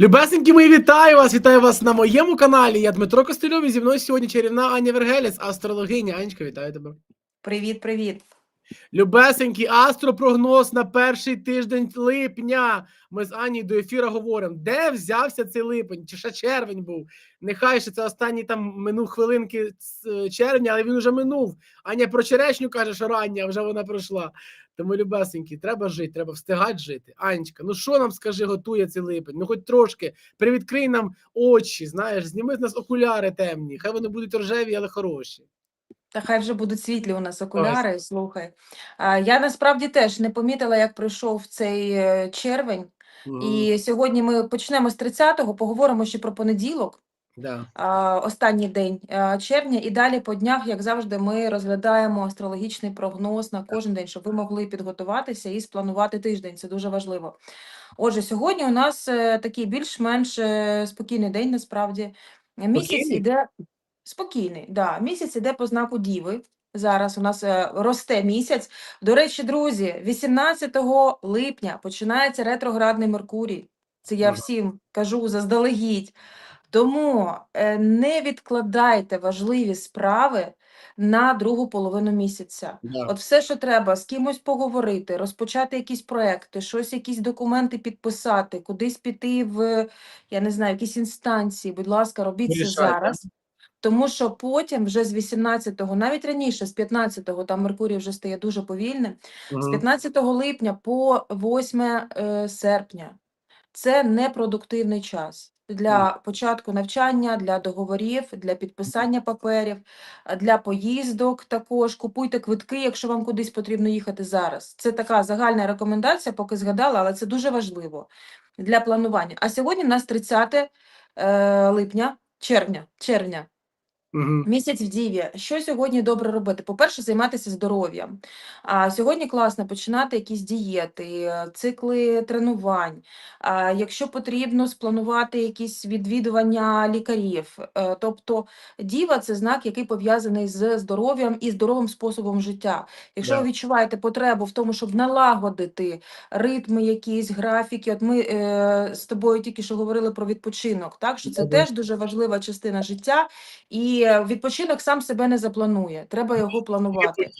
Любесенькі мої, вітаю вас! Вітаю вас на моєму каналі. Я Дмитро Костельов і зі мною сьогодні чарівна Аня Вергеліс, астрологиня. Анечка, вітаю тебе. Привіт, привіт. Любесенький астропрогноз на перший тиждень липня. Ми з Анією до ефіра говоримо, де взявся цей липень, чи ще червень був. Нехай ще це останні там минув хвилинки з е, червня, але він вже минув. Аня про черешню каже, що рання, вже вона пройшла. Тому, любесенькі, треба жити, треба встигати жити. Анечка, ну що нам скажи, готує цей липень? Ну, хоч трошки, привідкрий нам очі, знаєш, зніми з нас окуляри темні. Хай вони будуть рожеві, але хороші. Та хай вже будуть світлі у нас окуляри. Слухай. А, я насправді теж не помітила, як пройшов цей е, червень. Мгм. І сьогодні ми почнемо з 30-го, поговоримо ще про понеділок, Да. а, останній день а, червня. І далі по днях, як завжди, ми розглядаємо астрологічний прогноз на кожен день, щоб ви могли підготуватися і спланувати тиждень. Це дуже важливо. Отже, сьогодні у нас е, такий більш-менш е, спокійний день, насправді. Місяць Спокійний? іде спокійний, да. Місяць іде по знаку Діви. Зараз у нас е, росте місяць. До речі, друзі, 18 липня починається ретроградний Меркурій. Це я всім кажу заздалегідь. Тому е, не відкладайте важливі справи на другу половину місяця. Да. От все, що треба, з кимось поговорити, розпочати якісь проекти, щось, якісь документи підписати, кудись піти в, я не знаю, якісь інстанції. Будь ласка, робіть це зараз. Тому що потім, вже з 18-го, навіть раніше, з 15-го, там Меркурій вже стає дуже повільним. З 15 липня по 8 е, серпня це непродуктивний час для початку навчання, для договорів, для підписання паперів, для поїздок також. Купуйте квитки, якщо вам кудись потрібно їхати зараз. Це така загальна рекомендація, поки згадала, але це дуже важливо для планування. А сьогодні в нас 30 е, липня, червня, червня. Мгм. Місяць в Діві. Що сьогодні добре робити? По-перше, займатися здоров'ям. А сьогодні класно починати якісь дієти, цикли тренувань. А якщо потрібно спланувати якісь відвідування лікарів. Е, Тобто діва це знак, який пов'язаний з здоров'ям і здоровим способом життя. Якщо Да. ви відчуваєте потребу в тому, щоб налагодити ритми, якісь графіки, от ми е, з тобою тільки що говорили про відпочинок, так що це Мгм. теж дуже важлива частина життя. І відпочинок сам себе не запланує, треба його планувати.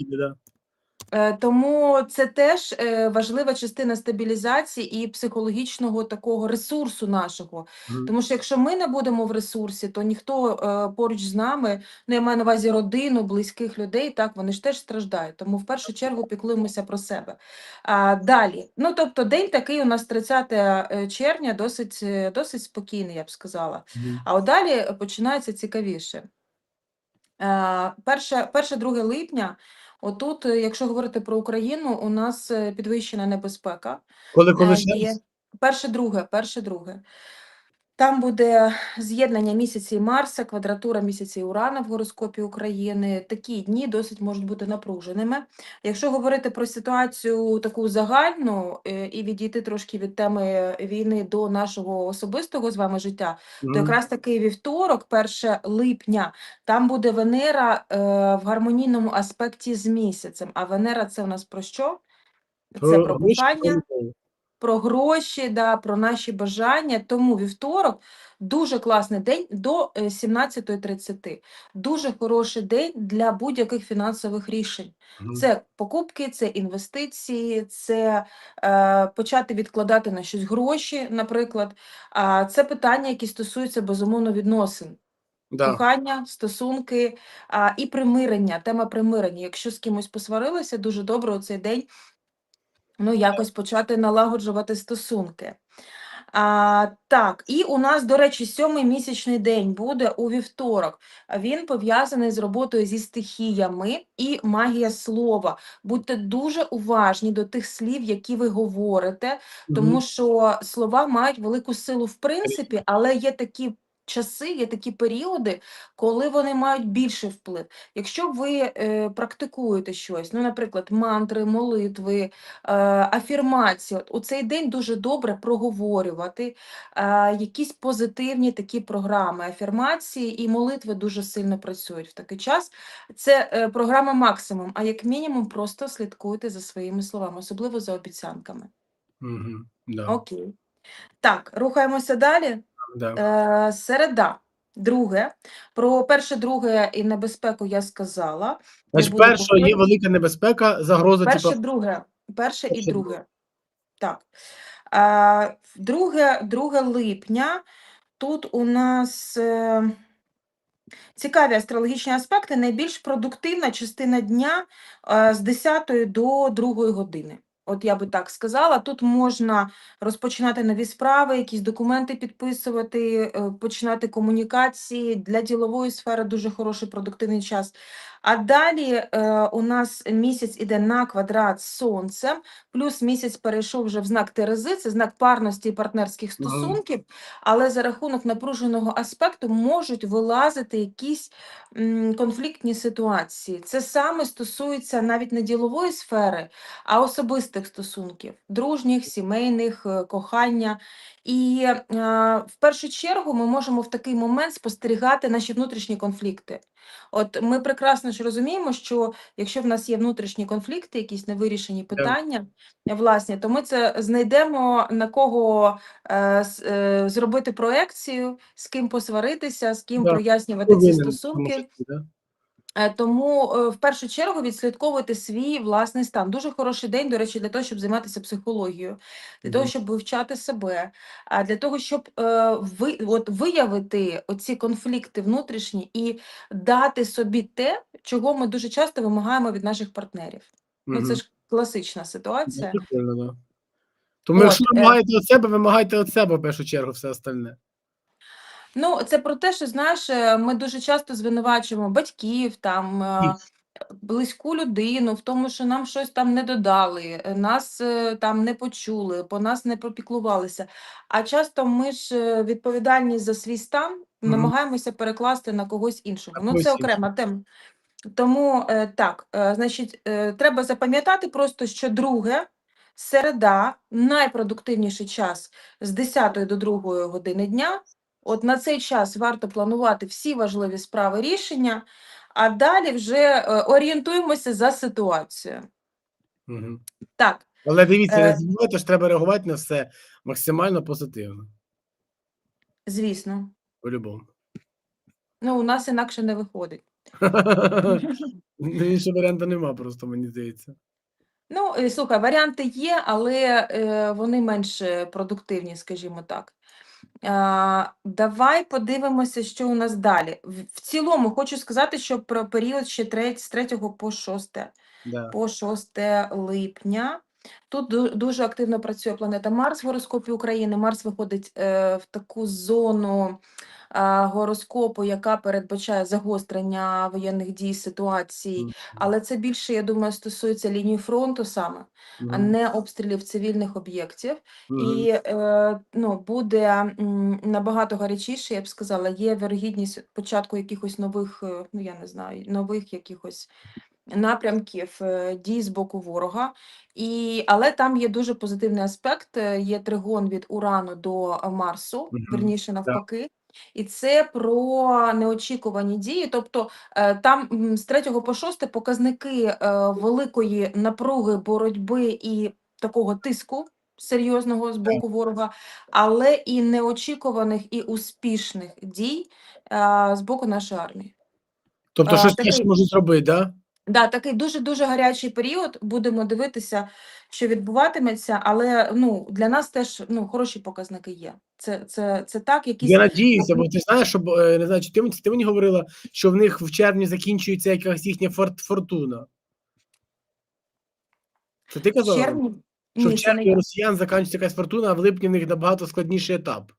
Е, Тому це теж е, важлива частина стабілізації і психологічного такого ресурсу нашого. Тому що якщо ми не будемо в ресурсі, то ніхто е, поруч з нами, ну я маю на увазі родину, близьких людей, так вони ж теж страждають. Тому в першу чергу піклуємося про себе. А, далі, ну тобто, день такий у нас 30 е, червня, досить, досить спокійний, я б сказала. А от далі починається цікавіше. Е, Перше, перше, 2 липня, отут, е, якщо говорити про Україну, у нас е, підвищена небезпека. Коли Е, коли ще раз? перше, друге, перше, друге. Там буде з'єднання місяці і Марса, квадратура місяця і Урана в гороскопі України. Такі дні досить можуть бути напруженими. Якщо говорити про ситуацію таку загальну е, і відійти трошки від теми війни до нашого особистого з вами життя, то якраз таки вівторок, 1 липня, там буде Венера е, в гармонійному аспекті з місяцем. А Венера це у нас про що? Це Про кохання, про гроші, да, про наші бажання. Тому вівторок дуже класний день до е, 17.30. Дуже хороший день для будь-яких фінансових рішень. Це покупки, це інвестиції, це е, почати відкладати на щось гроші, наприклад. А це питання, які стосуються безумовно відносин. Да. Кохання, стосунки а, і примирення, тема примирення. Якщо з кимось посварилися, дуже добре у цей день ну, якось почати налагоджувати стосунки. А, так, і у нас, до речі, сьомий місячний день буде у вівторок. Він пов'язаний з роботою зі стихіями і магія слова. Будьте дуже уважні до тих слів, які ви говорите, тому що слова мають велику силу в принципі, але є такі часи, є такі періоди, коли вони мають більший вплив. Якщо ви е, практикуєте щось, ну, наприклад, мантри, молитви, е, афірмації, от у цей день дуже добре проговорювати е, якісь позитивні такі програми. Афірмації і молитви дуже сильно працюють в такий час. Це е, програма максимум, а як мінімум просто слідкуйте за своїми словами, особливо за обіцянками. Мгм. Да. Окей. Так, рухаємося далі. Да. Е, середа. Друге. Про перше, друге і небезпеку я сказала. Значить, буду є велика небезпека, загроза, Перше, типу, друге. Перше і Перше, друге. Так. А, друге, 2 липня. Тут у нас е, цікаві астрологічні аспекти. Найбільш продуктивна частина дня е, з 10 до 2 години. От я би так сказала. Тут можна розпочинати нові справи, якісь документи підписувати, е, починати комунікації. Для ділової сфери дуже хороший продуктивний час. А далі е, у нас місяць іде на квадрат з сонцем, плюс місяць перейшов вже в знак Терези, це знак парності і партнерських стосунків, але за рахунок напруженого аспекту можуть вилазити якісь м, конфліктні ситуації. Це саме стосується навіть не ділової сфери, а особистих стосунків, дружніх, сімейних, е, кохання. І е, в першу чергу ми можемо в такий момент спостерігати наші внутрішні конфлікти. От ми прекрасно ж розуміємо, що якщо в нас є внутрішні конфлікти, якісь невирішені питання, е, власні, то ми це знайдемо на кого е, е, зробити проекцію, з ким посваритися, з ким прояснювати ці стосунки. Е, Тому е, в першу чергу відслідковуйте свій власний стан. Дуже хороший день, до речі, для того, щоб займатися психологією, для того, щоб вивчати себе, а для того, щоб е, ви, от, виявити оці конфлікти внутрішні і дати собі те, чого ми дуже часто вимагаємо від наших партнерів. Ну, це ж класична ситуація. Тому От, якщо вимагаєте від себе, вимагайте від себе в першу чергу все остальне. Ну, це про те, що знаєш, е, ми дуже часто звинувачуємо батьків, там е, близьку людину в тому, що нам щось там не додали, е, нас е, там не почули, по нас не попіклувалися. А часто ми ж е, відповідальність за свій стан Мгм. намагаємося перекласти на когось іншого. Ну, когось це окрема тема. Тому е, так, е, значить, е, треба запам'ятати просто, що друге, середа, найпродуктивніший час з 10 до 2 години дня. От на цей час варто планувати всі важливі справи рішення, а далі вже е, орієнтуємося за ситуацією. Мгм. Так, Але дивіться, не Е. забувайте, що треба реагувати на все максимально позитивно. звісно. По-любому. Ну, у нас інакше не виходить. Ну, Іншого варіанту нема, просто мені здається. Ну, слухай, варіанти є, але е, вони менш е, продуктивні, скажімо так. Давай подивимося, що у нас далі. В, цілому хочу сказати, що про період ще треть, з 3 по 6, Да. по 6 липня. Тут дуже активно працює планета Марс в гороскопі України. Марс виходить е, в таку зону е, гороскопу, яка передбачає загострення воєнних дій, ситуацій. Але це більше, я думаю, стосується лінії фронту саме, а не обстрілів цивільних об'єктів. І е, ну, буде набагато гарячіше, я б сказала, є вірогідність початку якихось нових, ну я не знаю, нових якихось напрямків е, дій з боку ворога. І, але там є дуже позитивний аспект, е, є тригон від Урану до Марсу, верніше навпаки. І це про неочікувані дії. Тобто е, там з 3 по 6 показники великої напруги, боротьби і такого тиску серйозного з боку ворога, але і неочікуваних і успішних дій з боку нашої армії. Тобто, щось теж можуть зробити, да? Да, такий дуже-дуже гарячий період. Будемо дивитися, що відбуватиметься, але ну, для нас теж ну, хороші показники є. Це, це, це так, якісь Я надіюся, бо ти знаєш, що е, не знаю, чи ти, мені- ти мені говорила, що в них в червні закінчується якась їхня форт, фортуна. Це ти в казала? червні. Що Ні, в червні росіян закінчується якась фортуна, а в липні в них набагато складніший етап.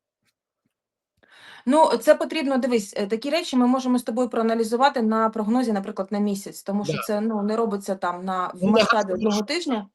Ну, це потрібно дивись. е, Такі речі ми можемо з тобою проаналізувати на прогнозі, наприклад, на місяць, тому що Да. це ну не робиться там на в Ну, масштабі одного тижня.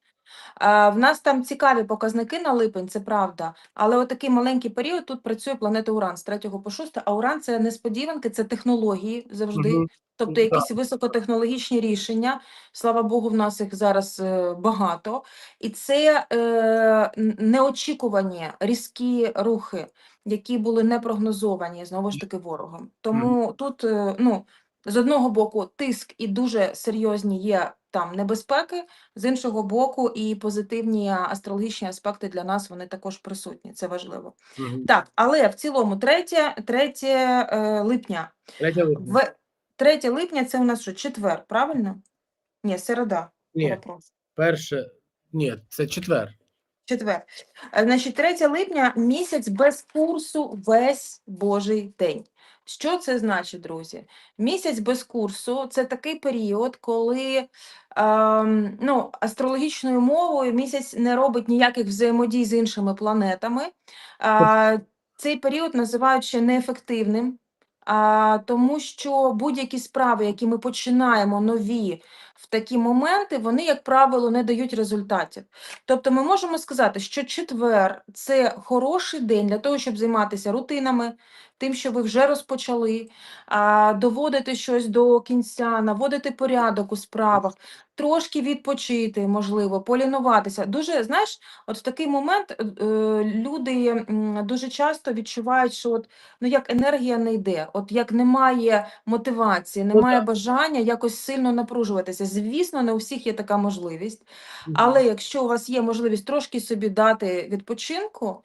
А, в нас там цікаві показники на липень, це правда. Але отакий маленький період тут працює планета Уран з 3 по 6, а Уран це несподіванки, це технології завжди. Мгм. Тобто якісь високотехнологічні рішення, слава Богу, в нас їх зараз е, багато. І це е, неочікувані різкі рухи, які були не прогнозовані знову ж таки ворогом. Тому тут, е, ну, з одного боку, тиск і дуже серйозні є там небезпеки, з іншого боку, і позитивні астрологічні аспекти для нас вони також присутні. Це важливо. Мгм. Так, але в цілому 3, 3 е, липня. Третя липня. В 3 липня це у нас що, четвер, правильно? Ні, середа. Ні, перепрошую. перше. Ні, це четвер. Четвер. Е, Значить, 3 липня місяць без курсу весь божий день. Що це значить, друзі? Місяць без курсу це такий період, коли ем, ну, астрологічною мовою місяць не робить ніяких взаємодій з іншими планетами. Е, цей період називають ще неефективним, а, тому що будь-які справи, які ми починаємо нові в такі моменти, вони, як правило, не дають результатів. Тобто ми можемо сказати, що четвер це хороший день для того, щоб займатися рутинами, тим, що ви вже розпочали, доводити щось до кінця, наводити порядок у справах, трошки відпочити, можливо, полінуватися. Дуже, знаєш, от в такий момент е, е, люди дуже часто відчувають, що от, ну, як енергія не йде, от як немає мотивації, немає бажання якось сильно напружуватися. Звісно, не у всіх є така можливість. Але якщо у вас є можливість трошки собі дати відпочинку,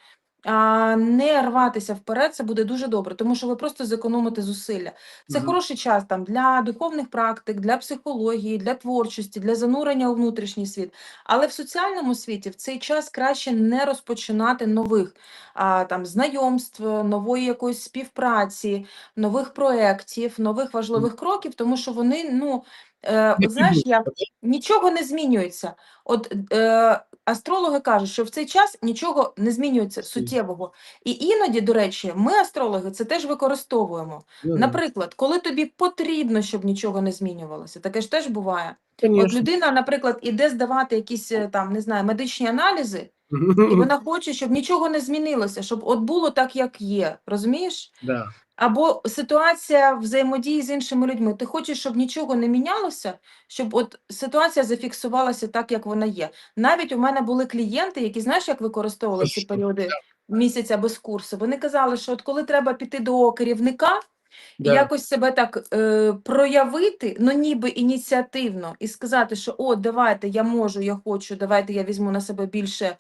не рватися вперед, це буде дуже добре, тому що ви просто зекономите зусилля. Це хороший час там для духовних практик, для психології, для творчості, для занурення у внутрішній світ. Але в соціальному світі в цей час краще не розпочинати нових а, там знайомств, нової якоїсь співпраці, нових проєктів, нових важливих кроків, тому що вони, ну е, от знаєш, як нічого не змінюється. От е, астрологи кажуть, що в цей час нічого не змінюється суттєвого. І іноді, до речі, ми, астрологи, це теж використовуємо. Ну. Наприклад, коли тобі потрібно, щоб нічого не змінювалося, таке ж теж буває. От людина, наприклад, іде здавати якісь е, там, не знаю, медичні аналізи, і вона хоче, щоб нічого не змінилося, щоб от було так, як є. Розумієш? Да. Або ситуація взаємодії з іншими людьми. Ти хочеш, щоб нічого не мінялося, щоб от ситуація зафіксувалася так, як вона є. Навіть у мене були клієнти, які знаєш, як використовували ці періоди місяця без курсу. Вони казали, що от коли треба піти до керівника і Да. якось себе так е, проявити, ну ніби ініціативно, і сказати, що о, давайте я можу, я хочу, давайте я візьму на себе більше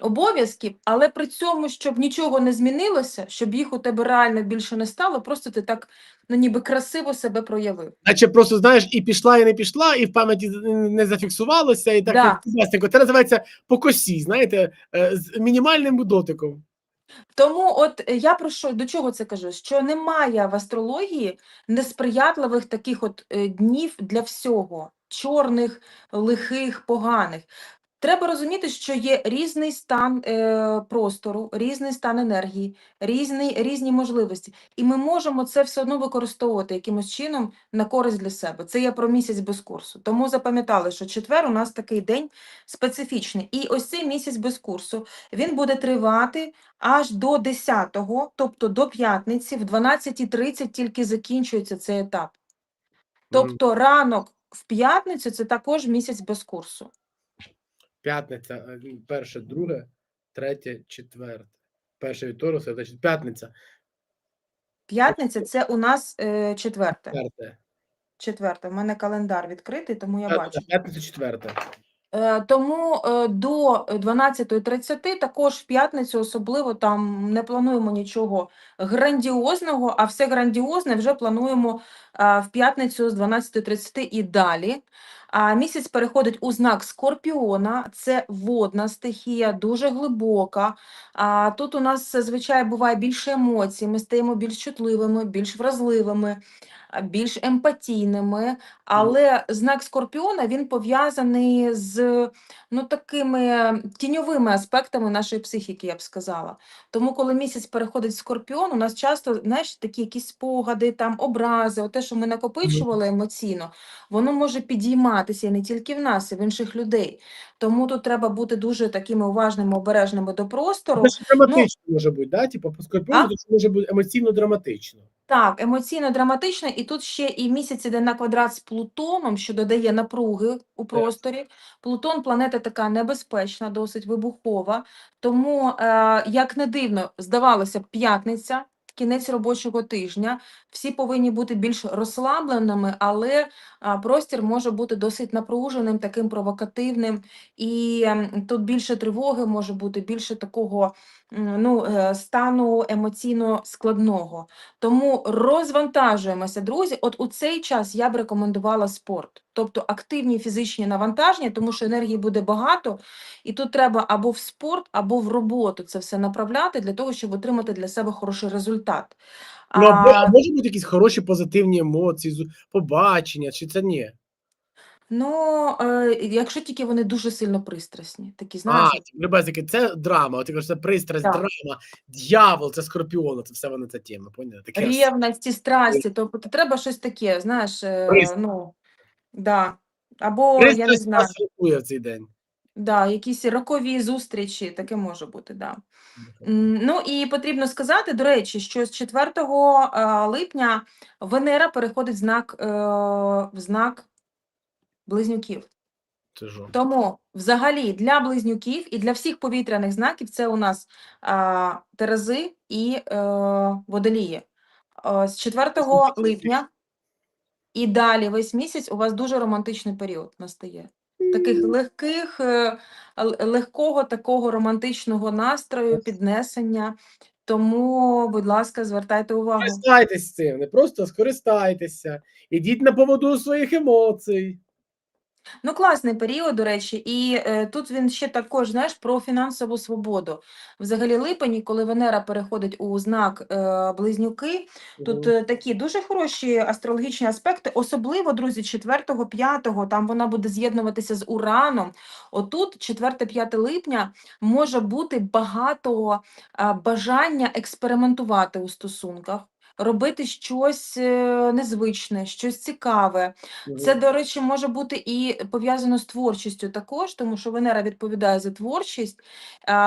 обов'язків, але при цьому, щоб нічого не змінилося, щоб їх у тебе реально більше не стало, просто ти так ну ніби красиво себе проявив. Наче просто знаєш, і пішла, і не пішла, і в пам'яті не зафіксувалося, і так Да. Це називається по косі, знаєте, е, з мінімальним дотиком. Тому, от я про що до чого це кажу? Що немає в астрології несприятливих таких от е, днів для всього, чорних, лихих, поганих. Треба розуміти, що є різний стан е, простору, різний стан енергії, різний, різні можливості. І ми можемо це все одно використовувати якимось чином на користь для себе. Це є про місяць без курсу. Тому запам'ятали, що четвер у нас такий день специфічний. І ось цей місяць без курсу він буде тривати аж до 10-го, тобто до п'ятниці, в 12.30 тільки закінчується цей етап. Тобто ранок в п'ятницю це також місяць без курсу. П'ятниця, е, перше, друге, третє, четверте. Перше вівторок, це значить п'ятниця, П'ятниця це у нас е, четверте. четверте. Четверте. У мене календар відкритий, тому я бачу. П'ятниця, четверте. Е, тому е, до 12.30 також в п'ятницю особливо там не плануємо нічого грандіозного, а все грандіозне вже плануємо е, в п'ятницю з 12.30 і далі. А місяць переходить у знак Скорпіона, це водна стихія, дуже глибока. А тут у нас зазвичай буває більше емоцій, ми стаємо більш чутливими, більш вразливими, більш емпатійними. Але знак Скорпіона він пов'язаний з ну, такими тіньовими аспектами нашої психіки, я б сказала. Тому, коли місяць переходить в Скорпіон, у нас часто, знаєш, такі якісь спогади, там образи, те, що ми накопичували емоційно, воно може підійматися і не тільки в нас, і в інших людей. Тому тут треба бути дуже такими уважними, обережними до простору. Це ж драматично може бути, да? Типу, по скорпіону це може бути емоційно драматично. Так, емоційно драматично, і тут ще і місяць іде на квадрат з Плутоном, що додає напруги у просторі. Плутон планета така небезпечна, досить вибухова. Тому, е, як не дивно, здавалося б, п'ятниця, кінець робочого тижня. Всі повинні бути більш розслабленими, але а, простір може бути досить напруженим, таким провокативним, і тут більше тривоги може бути, більше такого ну, е, стану емоційно складного. Тому розвантажуємося, друзі. От у цей час я б рекомендувала спорт, тобто активні фізичні навантаження, тому що енергії буде багато, і тут треба або в спорт, або в роботу це все направляти для того, щоб отримати для себе хороший результат. Ну, а, А, може бути якісь хороші позитивні емоції, побачення, чи це ні? Ну, е, якщо тільки вони дуже сильно пристрасні, такі А, знаєш, типу, любе таке, це драма. От ти кажеш, це пристрасть, Так. драма, д'явол, це скорпіон, це все вони ця тема? Таке все. рівності, страсті, тобто треба щось таке, знаєш, е, Пристрасть. ну, да. Або я не Пристрасть знаю. лікує в цей день. Да, якісь рокові зустрічі, таке може бути, да. М, Ну і потрібно сказати, до речі, що з 4 е, липня Венера переходить в знак, е, в знак близнюків. Це. Тому взагалі для близнюків і для всіх повітряних знаків це у нас а, Терези і е, Водолії. Е, з 4 місяць. липня і далі весь місяць у вас дуже романтичний період настає. Таких легких, е, легкого такого романтичного настрою, піднесення. Тому, будь ласка, звертайте увагу. Скористайтесь цим, не просто скористайтеся. Ідіть на поводу своїх емоцій. Ну, класний період, до речі, і е, тут він ще також, знаєш, про фінансову свободу. Взагалі, липень, коли Венера переходить у знак е, близнюки, тут е, такі дуже хороші астрологічні аспекти, особливо, друзі, 4 5 там вона буде з'єднуватися з Ураном. Отут, 4-5 липня, може бути багато а, бажання експериментувати у стосунках. Робити щось е, незвичне, щось цікаве, це, до речі, може бути і пов'язано з творчістю також, тому що Венера відповідає за творчість,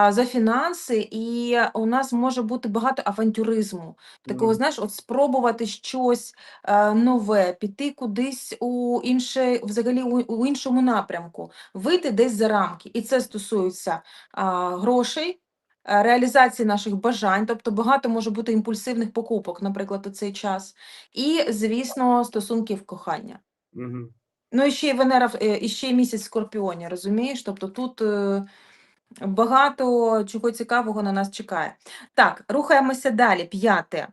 за фінанси, і у нас може бути багато авантюризму. Такого, знаєш, от спробувати щось е, нове, піти кудись у інше, взагалі у, у іншому напрямку, вийти десь за рамки. І це стосується грошей. Е, Реалізації наших бажань, тобто багато може бути імпульсивних покупок, наприклад, у цей час, і, звісно, стосунків кохання. Мгм. Ну, і ще й Венера, е, і ще й місяць Скорпіоні, розумієш? Тобто тут е, багато чого цікавого на нас чекає. Так, рухаємося далі. П'яте.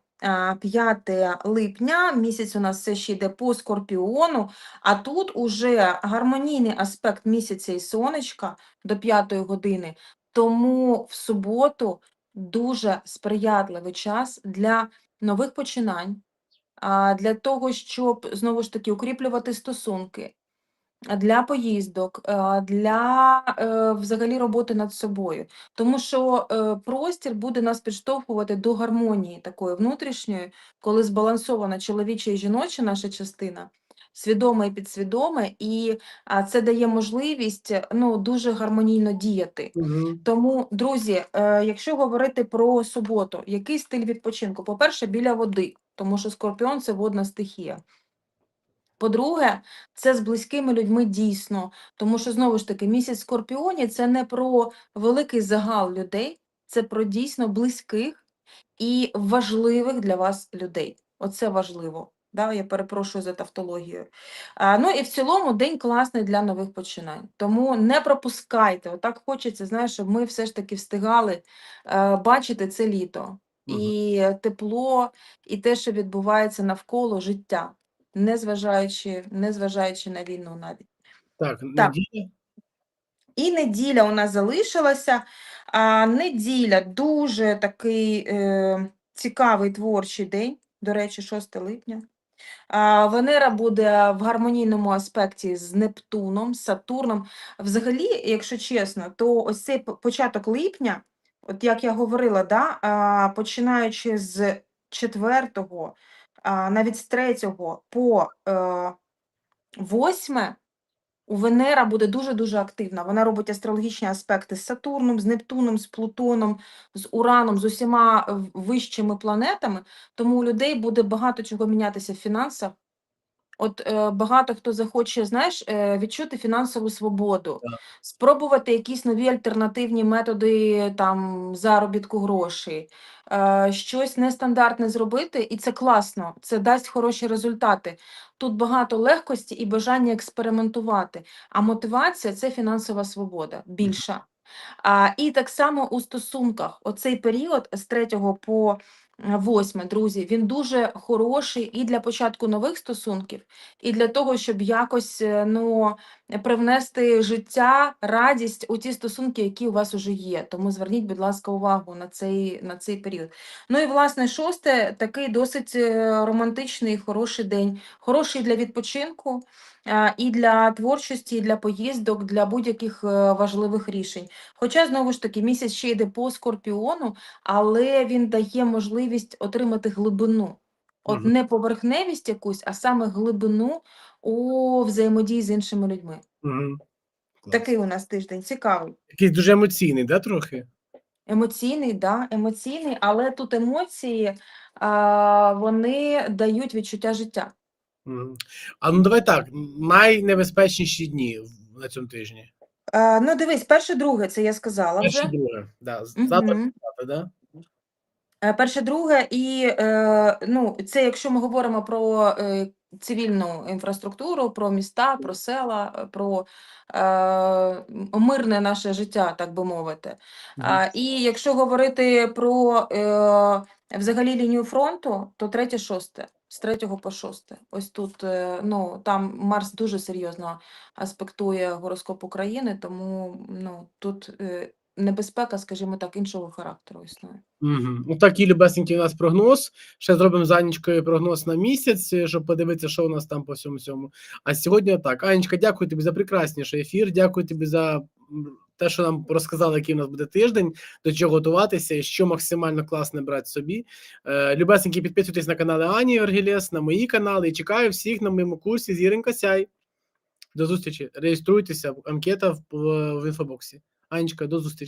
5 липня, місяць у нас все ще йде по Скорпіону, а тут уже гармонійний аспект місяця і сонечка до 5 години, тому в суботу дуже сприятливий час для нових починань, для того, щоб знову ж таки укріплювати стосунки, для поїздок, для е, взагалі роботи над собою. Тому що е, простір буде нас підштовхувати до гармонії такої внутрішньої, коли збалансована чоловіча і жіноча наша частина. Свідоме і підсвідоме, і це дає можливість е, ну, дуже гармонійно діяти. Мгм. Тому, друзі, е, якщо говорити про суботу, який стиль відпочинку? По-перше, біля води, тому що скорпіон це водна стихія. По-друге, це з близькими людьми дійсно, тому що знову ж таки місяць Скорпіоні це не про великий загал людей, це про дійсно близьких і важливих для вас людей. Оце важливо. Да, я перепрошую за тавтологію. А, ну і в цілому день класний для нових починань. Тому не пропускайте. Отак хочеться, знаєш, щоб ми все ж таки встигали е, бачити це літо. Мгм. І тепло, і те, що відбувається навколо життя, незважаючи, незважаючи на війну навіть. Так, Так. неділя. І неділя у нас залишилася. А, неділя дуже такий е, цікавий творчий день, до речі, 6 липня. Венера буде в гармонійному аспекті з Нептуном, Сатурном. Взагалі, якщо чесно, то ось цей початок липня, от як я говорила, да, починаючи з 4, навіть з 3 по е, 8, у Венера буде дуже-дуже активна. Вона робить астрологічні аспекти з Сатурном, з Нептуном, з Плутоном, з Ураном, з усіма е, вищими планетами. Тому у людей буде багато чого мінятися в фінансах, От е, багато хто захоче, знаєш, е, відчути фінансову свободу, Так. спробувати якісь нові альтернативні методи там заробітку грошей, е, щось нестандартне зробити, і це класно, це дасть хороші результати. Тут багато легкості і бажання експериментувати. А мотивація це фінансова свобода більша. А, і так само у стосунках, оцей період з 3 по 8, друзі, він дуже хороший і для початку нових стосунків, і для того, щоб якось е, ну, привнести життя, радість у ті стосунки, які у вас уже є. Тому зверніть, будь ласка, увагу на цей, на цей період. Ну і власне, шосте такий досить е, романтичний, хороший день, хороший для відпочинку. А, І для творчості, і для поїздок, для будь-яких е, важливих рішень. Хоча, знову ж таки, місяць ще йде по скорпіону, але він дає можливість отримати глибину. От не поверхневість якусь, а саме глибину у взаємодії з іншими людьми. Клас. Такий у нас тиждень цікавий. Якийсь дуже емоційний, да, трохи? Емоційний, да, емоційний, але тут емоції а, вони дають відчуття життя. А ну давай так, найнебезпечніші дні на цьому тижні. А, ну, дивись, перше, друге, це я сказала Перше, вже. друге. Да. Завтра, Мгм. завтра, да? Е, Перше, друге, і е, ну, це якщо ми говоримо про е, цивільну інфраструктуру, про міста, про села, е, про е, м- мирне наше життя, так би мовити. Мгм. А, і якщо говорити про е, взагалі лінію фронту, то третє, шосте, з третього по шосте. Ось тут е, ну, там Марс дуже серйозно аспектує гороскоп України, тому ну, тут е, небезпека, скажімо так, іншого характеру існує. Угу. Ну, такий любесенький у нас прогноз. Ще зробимо з Анечкою прогноз на місяць, щоб подивитися, що у нас там по всьому цьому. А сьогодні так. Анечка, дякую тобі за прекрасніший ефір. Дякую тобі за те, що нам розказали, який у нас буде тиждень, до чого готуватися і що максимально класне брати собі. Е, любесенькі, підписуйтесь на канали Ані Оргілєс, на мої канали і чекаю всіх на моєму курсі Зіренька Сяй. До зустрічі. Реєструйтеся, анкета в, в, інфобоксі. Анечка, до зустрічі.